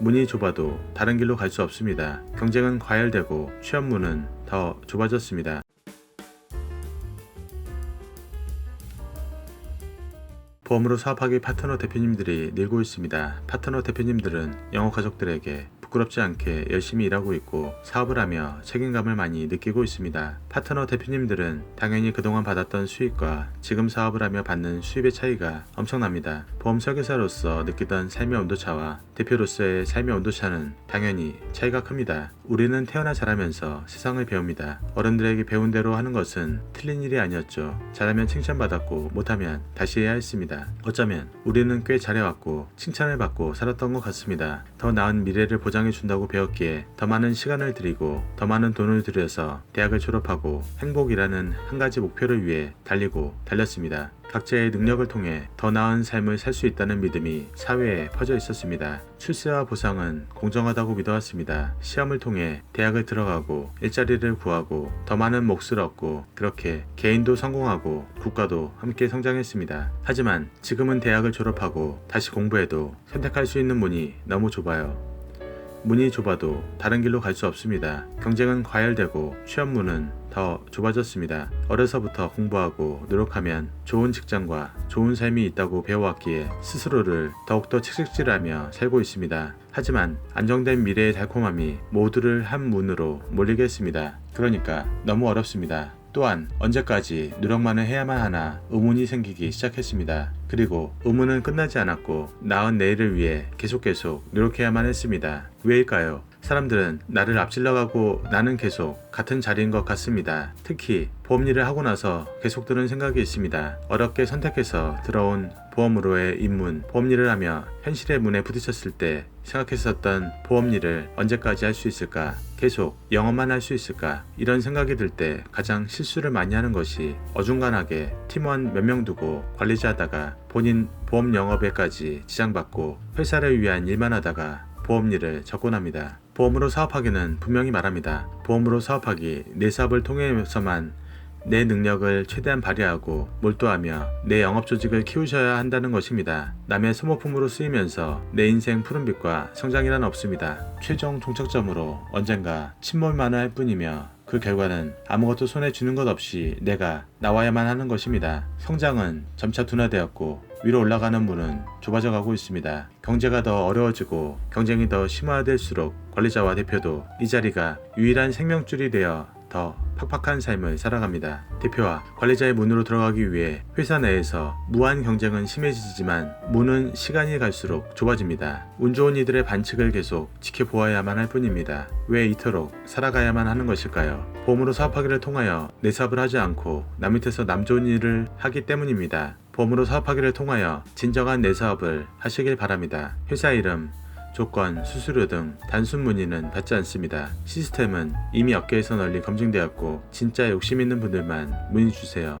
문이 좁아도 다른 길로 갈 수 없습니다. 경쟁은 과열되고 취업문은 더 좁아졌습니다. 보험으로 사업하기 파트너 대표님들이 늘고 있습니다. 파트너 대표님들은 영어 가족들에게 부끄럽지 않게 열심히 일하고 있고 사업을 하며 책임감을 많이 느끼고 있습니다. 파트너 대표님들은 당연히 그동안 받았던 수익과 지금 사업을 하며 받는 수입의 차이가 엄청납니다. 보험 설계사로서 느끼던 삶의 온도차와 대표로서의 삶의 온도차는 당연히 차이가 큽니다. 우리는 태어나 자라면서 세상을 배웁니다. 어른들에게 배운 대로 하는 것은 틀린 일이 아니었죠. 잘하면 칭찬받았고 못하면 다시 해야 했습니다. 어쩌면 우리는 꽤 잘해왔고 칭찬을 받고 살았던 것 같습니다. 더 나은 미래를 보장 해 준다고 배웠기에 더 많은 시간을 들이고 더 많은 돈을 들여서 대학을 졸업하고 행복이라는 한 가지 목표를 위해 달리고 달렸습니다. 각자의 능력을 통해 더 나은 삶을 살 수 있다는 믿음이 사회에 퍼져 있었습니다. 출세와 보상은 공정하다고 믿어왔습니다. 시험을 통해 대학을 들어가고 일자리를 구하고 더 많은 몫을 얻고 그렇게 개인도 성공하고 국가도 함께 성장했습니다. 하지만 지금은 대학을 졸업하고 다시 공부해도 선택할 수 있는 문이 너무 좁아요. 문이 좁아도 다른 길로 갈 수 없습니다. 경쟁은 과열되고 취업문은 더 좁아졌습니다. 어려서부터 공부하고 노력하면 좋은 직장과 좋은 삶이 있다고 배워왔기에 스스로를 더욱더 채찍질하며 살고 있습니다. 하지만 안정된 미래의 달콤함이 모두를 한 문으로 몰리게 했습니다. 그러니까 너무 어렵습니다. 또한 언제까지 노력만을 해야만 하나 의문이 생기기 시작했습니다. 그리고 의문은 끝나지 않았고 나은 내일을 위해 계속 계속 노력해야만 했습니다. 왜일까요? 사람들은 나를 앞질러가고 나는 계속 같은 자리인 것 같습니다. 특히 보험 일을 하고 나서 계속 드는 생각이 있습니다. 어렵게 선택해서 들어온 보험으로의 입문, 보험 일을 하며 현실의 문에 부딪혔을 때 생각했었던 보험 일을 언제까지 할 수 있을까? 계속 영어만 할 수 있을까? 이런 생각이 들 때 가장 실수를 많이 하는 것이 어중간하게 팀원 몇 명 두고 관리자하다가 본인 보험 영업에까지 지장받고 회사를 위한 일만 하다가 보험 일을 접근합니다. 보험으로 사업하기는 분명히 말합니다. 보험으로 사업하기 내 사업을 통해서만 내 능력을 최대한 발휘하고 몰두하며 내 영업 조직을 키우셔야 한다는 것입니다. 남의 소모품으로 쓰이면서 내 인생 푸른빛과 성장이란 없습니다. 최종 종착점으로 언젠가 침몰만 할 뿐이며 그 결과는 아무것도 손에 쥐는 것 없이 내가 나와야만 하는 것입니다. 성장은 점차 둔화되었고 위로 올라가는 문은 좁아져 가고 있습니다. 경제가 더 어려워지고 경쟁이 더 심화될수록 관리자와 대표도 이 자리가 유일한 생명줄이 되어 더 팍팍한 삶을 살아갑니다. 대표와 관리자의 문으로 들어가기 위해 회사 내에서 무한 경쟁은 심해지지만 문은 시간이 갈수록 좁아집니다. 운 좋은 이들의 반칙을 계속 지켜보아야만 할 뿐입니다. 왜 이토록 살아가야만 하는 것일까요? 보험으로 사업하기를 통하여 내 사업을 하지 않고 남 밑에서 남 좋은 일을 하기 때문입니다. 보험으로 사업하기를 통하여 진정한 내 사업을 하시길 바랍니다. 회사 이름, 조건, 수수료 등 단순 문의는 받지 않습니다. 시스템은 이미 업계에서 널리 검증되었고 진짜 욕심 있는 분들만 문의 주세요.